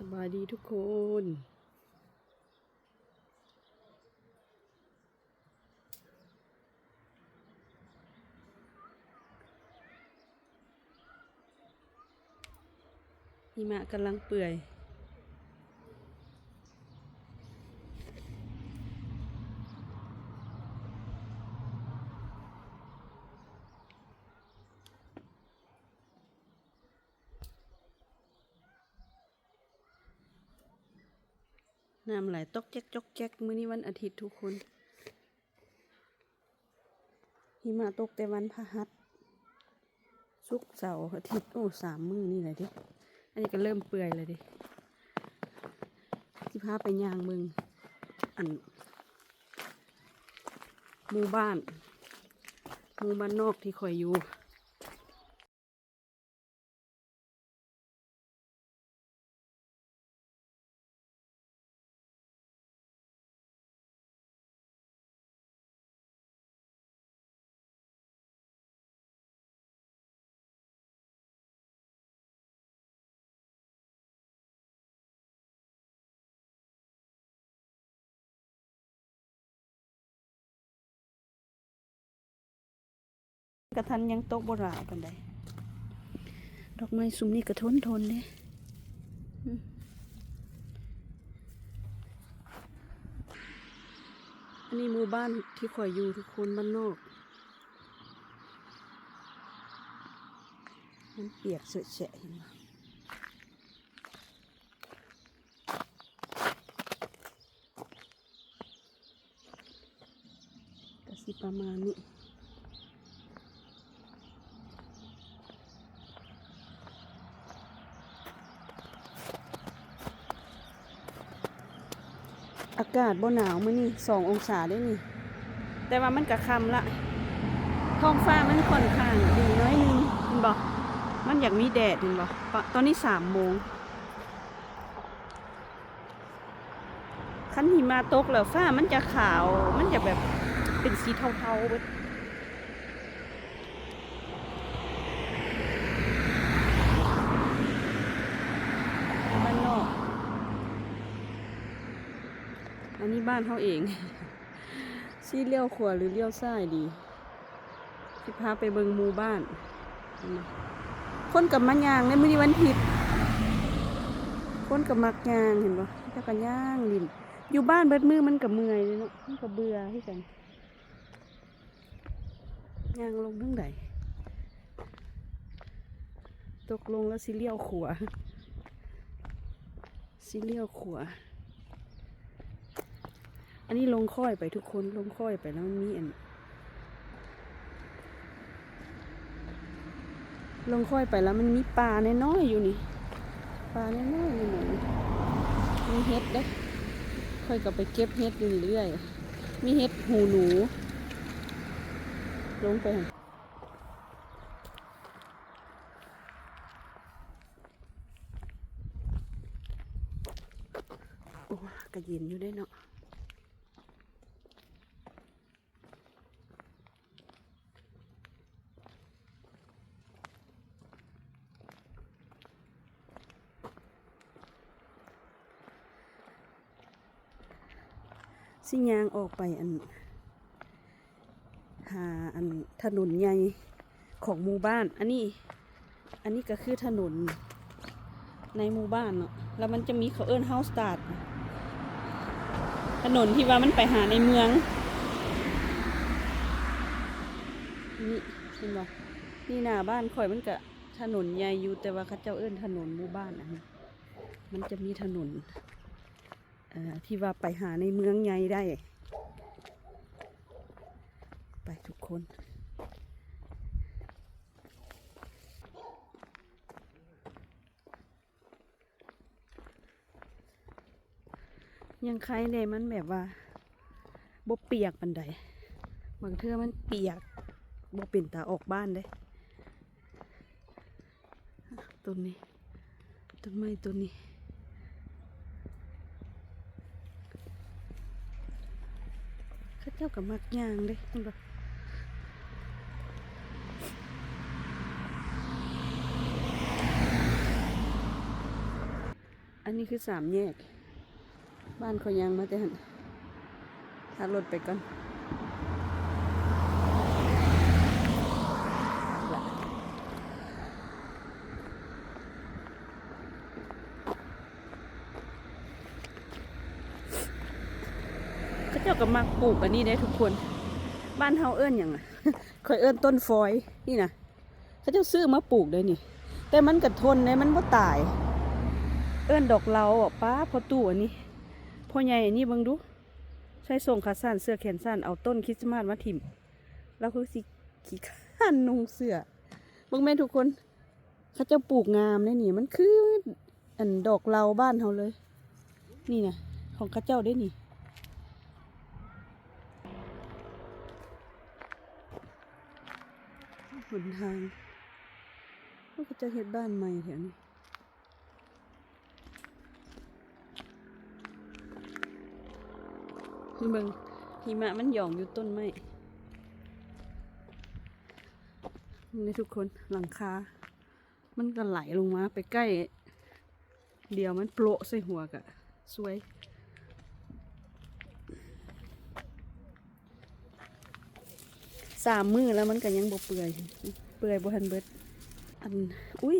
สบายดีทุกคน หิมะกำลังเปื่อย น้ำไหลตกแจ๊กจกแจ๊กมื้อนี้วันอาทิตย์ทุกคนหิมะตกแต่วันพฤหัสศุกเสาร์อาทิตย์โอ้สามมื้อนี่แหละดิอันนี้ก็เริ่มเปื่อยเลยดิที่พาไปย่างมืองอันหมู่บ้านหมู่บ้านนอกที่คอยอยู่ กระทันยังตกบราปันใดดอกไม้ซุมนี่กระทนทนเด้อันนี้หมู่บ้านที่ข่อยอยู่ทุกคนบ้านนอกมันเปียกเสอะแฉะเห็นไหมก็สิประมาณนี้ากาศบ่หนาวมื้อนี่สององศาได้นี่ แต่ว่ามันกะคำละท้องฟ้ามันค่อนข้างดีน้อยนึงเห็นบ่มันอยากมีแดดเห็นบ่ตอนนี้สามโมงคันหิมาตกแล้วฟ้ามันจะขาว มันจะแบบเป็นสีเทาๆเบิดบ้านนอก อันนี้บ้านเขาเองซีเลี้ยวขวาหรือเลี้ยวซ้ายดีสิพาไปเบิงมูบ้าน คนกับมะยางในมื้อนี้วันผิด คนกับมักยางเห็นปะเจ้ากันย่างลินอยู่บ้านเบิดมือมันกับเมื่อยเลยเนาะมันกับเบื่อที่กันย่างลงทั้งใดตกลงแล้วสิเลี้ยวขวาสิเลี้ยวขวา อันนี้ลงค่อยไปทุกคนลงค่อยไปแล้วมันมีอันลงค่อยไปแล้วมันมีปลาในน้อยอยู่นี่ปลาในน้อยอยู่หนูมีเห็ดเด้ค่อยก็ไปเก็บเห็ดอยู่เรื่อยๆมีเห็ดหูหนูลงไปโอ้กระย็นอยู่ได้เนาะ สิยางออกไปอัน หาอันถนนใหญ่ของหมู่บ้าน อันนี้ อันนี้ก็คือถนนในหมู่บ้านเนาะ แล้วมันจะมีเขาเอิ้นเฮาสตาร์ดถนนที่ว่ามันไปหาในเมือง นี่เห็นบ่นี่หน้าบ้านข่อยมันก็ถนนใหญ่อยู่แต่ว่าเขาเจ้าเอิ้นถนนหมู่บ้านอันนี้มันจะมีถนน ที่ว่าไปหาในเมืองใหญ่ได้ ไปทุกคนยังใครเลยมันแบบว่าบ่เปียกปันใดบางเทื่อมันเปียกบ่เป็นตาออกบ้านเด้ต้นนี้ต้นไม้ต้นนี้ เข้าเจ้ากับมักยางเลยคุณบอกอันนี้คือสามแยก บ้านเขายังมาแต่หันถ้ารถไปก่อนละเขาเจ้า ก็มักปลูกอันนี้ได้ทุกคน บ้านเฮาเอิ้นอย่างอะเคยเอิ้นต้นฟอยนี่นะเขาเจ้าซื้อมาปลูกได้นี่ แต่มันก็ทนเลยมันบ่ตาย เอิ้นดอกเหลาอะป้าพอตู้อันนี้พ่อใหญ่อันนี้เบิ่งดูใส่ส่งขาสั้นเสื้อแขนสั้นเอาต้นคริสต์มาสมาถิ่มแล้วคือสิขี้ข้านนุ่งเสื้อบิ่งแม่ทุกคนเขาเจะปลูกงามเลยนี่ มันคืออันดอกเหลาบ้านเฮาเลย นี่นะของข้าเจ้าได้นี่ หนทางว่าเขาจะเฮ็ดบ้านใหม่แถวนี้เบิ่งหิมะมันหย่องอยู่ต้นไม้นี่ทุกคนหลังคา มันก็ไหลลงมาไปใกล้ เดียวมันโปะใส่หัวกะสวย สามมือแล้วมันก็ยังบ่เปื่อย เปื่อยบ่ทันเบิด อัน อุ้ย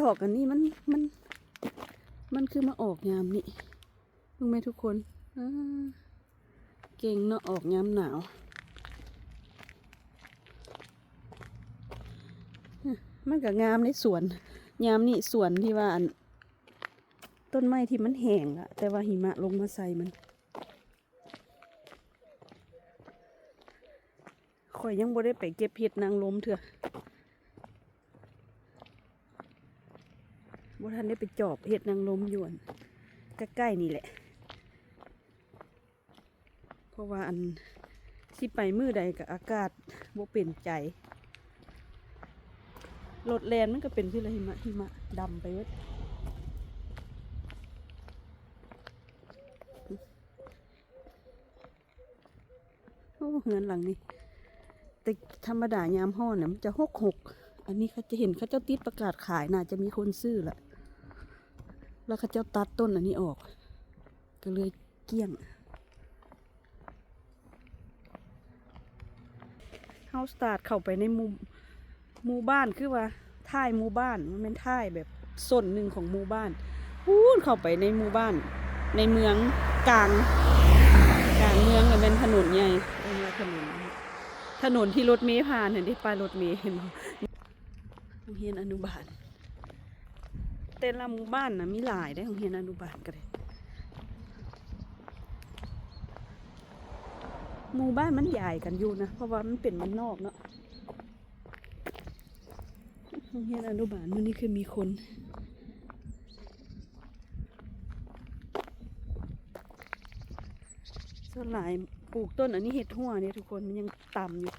ดอกอันนี้มันมัน มันคือมาออกยามนี่รู้ไหมทุกคนเก่งเนาะออกยามหนาวมันก็งามในสวน ยามนี่สวนที่ว่าต้นไม้ที่มันแห้งละแต่ว่าหิมะลงมาใส่มัน ข่อยยังบ่ได้ไปเก็บเห็ดนางลมเถอะบ่ทันได้ไปจอบเห็ดนางลมอยวนใกล้ๆนี่แหละ เพราะว่าอันสิไปมือใดกับอากาศบ่เป็นใจรถแลนมันก็เป็นที่ละหิมะหิมะดำไปเว้ยโอ้เงินหลังนี้ แต่ธรรมดายามห้อนเนี่ยมันจะหกหกอันนี้เขาจะเห็นเขาเจ้าติดประกาศขายน่าจะมีคนซื้อแหละแล้วเขาเจ้าตัดต้นอันนี้ออก ก็เลยเกลี้ยงเฮาสตาร์ทเข้าไปในมู่หมู่บ้านคือว่าท่ายหมู่บ้านมันเป็นท่ายแบบส่วนหนึ่งของหมู่บ้านพูนเข้าไปในหมู่บ้าน ในเมืองกลางกลางเมืองก็เป็นถนนใหญ่เป็นถนน ถนนที่รถเมล์ผ่านเห็นที่ป้ายรถเมล์เห็นโรงเรียนอนุบาลแต่ละหมู่บ้านนะมีหลายได้โรงเรียนอนุบาลก็ได้หมู่บ้านมันใหญ่กันอยู่นะเพราะว่ามันเป็นมันนอกเนาะโรงเรียนอนุบาลมันนี่คือมีคนส่วนหลาย ปลูกต้นอันนี้เห็ดหัวเนี่ยทุกคนมันยังต่ำอยู่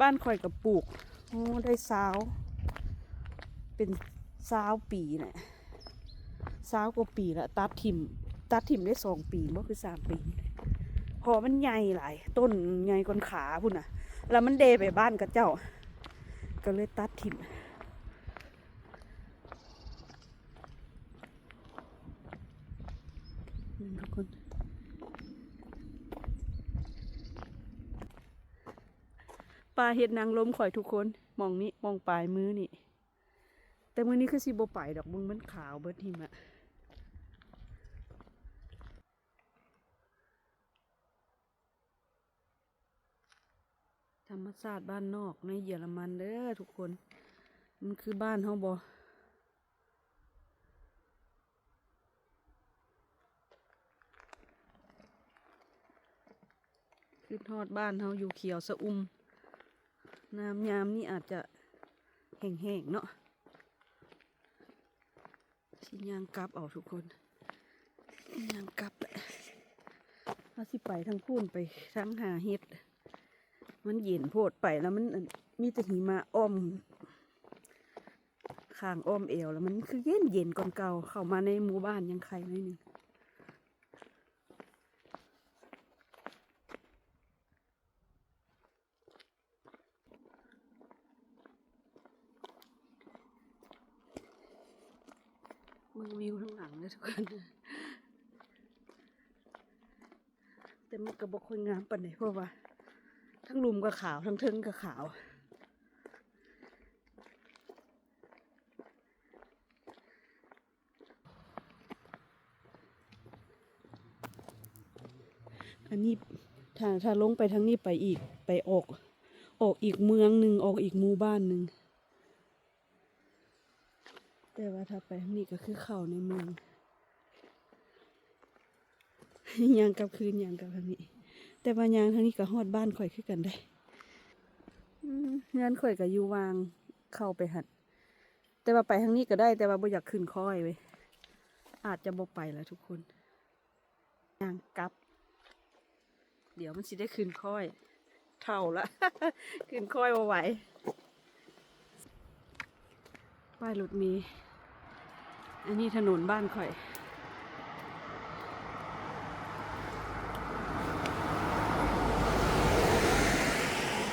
บ้านคอยกับปลูกโอ้ได้สาว เป็นสาวปีแหละสาวกว่าปีละตัดถิ่มตัดถิ่มได้สองปีบ่คือสามปีพอมันใหญ่หลายต้นใหญ่กว่าขาพุ่นน่ะ แล้วมันเดไปบ้านกับเจ้า ก็เลยตัดถิ่มทุกคน ลาเห็ดนางลมข่อยทุกคนมองนี้มองปลายมือนี่ แต่มือนี้คือสิบไปดอกมึงมันขาวเบิดหิมะธรรมศาสตร์บ้านนอกในเยอรมันเด้อทุกคน มันคือบ้านเฮาบอคือทอดบ้านเฮาอยู่เขียวสะอุ่ม น้ำยามนี่อาจจะแห้งๆเนาะสิยางกลับเอาทุกคนสิยางกลับแหละเราสิไปทั้งพูนไปทั้งหาเห็ด มันเย็นโพดไปแล้วมันมีแต่หิมะอ้อมข้างอ้อมเอวแล้วมันคือเย็นเย็นก่อนเก่าเข้ามาในหมู่บ้านยังใครหน่อยนึ่ง มึงวิวทั้งหลังเลยทุกคนแต่มันก็บอกคนงามปานไหนเพราะว่า ทั้งลุมก็ขาว ทั้งเทิงก็ขาวอันนี้ถ้าถ้าลงไปทางนี้ไปอีกไปออก ออกอีกเมืองหนึ่งออกอีกหมู่บ้านหนึ่ง แต่ว่าถ้าไปทางนี้ก็คือเข้าในเมืองยางกับคืนยางกับทางนี้ แต่ว่ายางทางนี้ก็ฮอดบ้านข่อยคือกันได้อืมงานข่อยก็อยู่วางเข้าไปหัด แต่ว่าไปทางนี้ก็ได้ แต่ว่าบ่อยากขึ้นค่อยเว้ยอาจจะบ่ไปแล้วทุกคนยางกลับ เดี๋ยวมันสิได้ขึ้นค่อย เท่าละขึ้นค่อยบ่ไหวป้ายรถมี อันนี้ถนนบ้านข่อย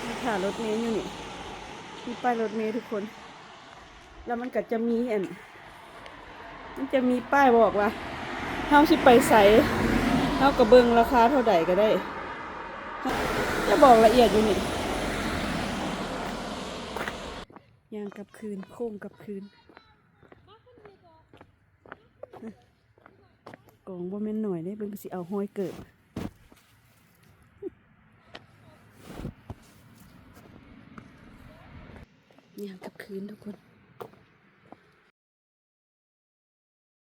มีขารถเมล์อยู่นี่มีป้ายรถเมล์ทุกคน แล้วมันก็จะมีอัน มันจะมีป้ายบอกว่าเฮาสิไปใส่เฮากระเบิงราคาเท่าใดก็ได้ จะบอกละเอียดอยู่นี่ยางกับคืน โค้งกับคืน กองบ่แม่นหน่อยได้เบิ่งสิเอาห้อยเกิดยางกับคืนทุกคน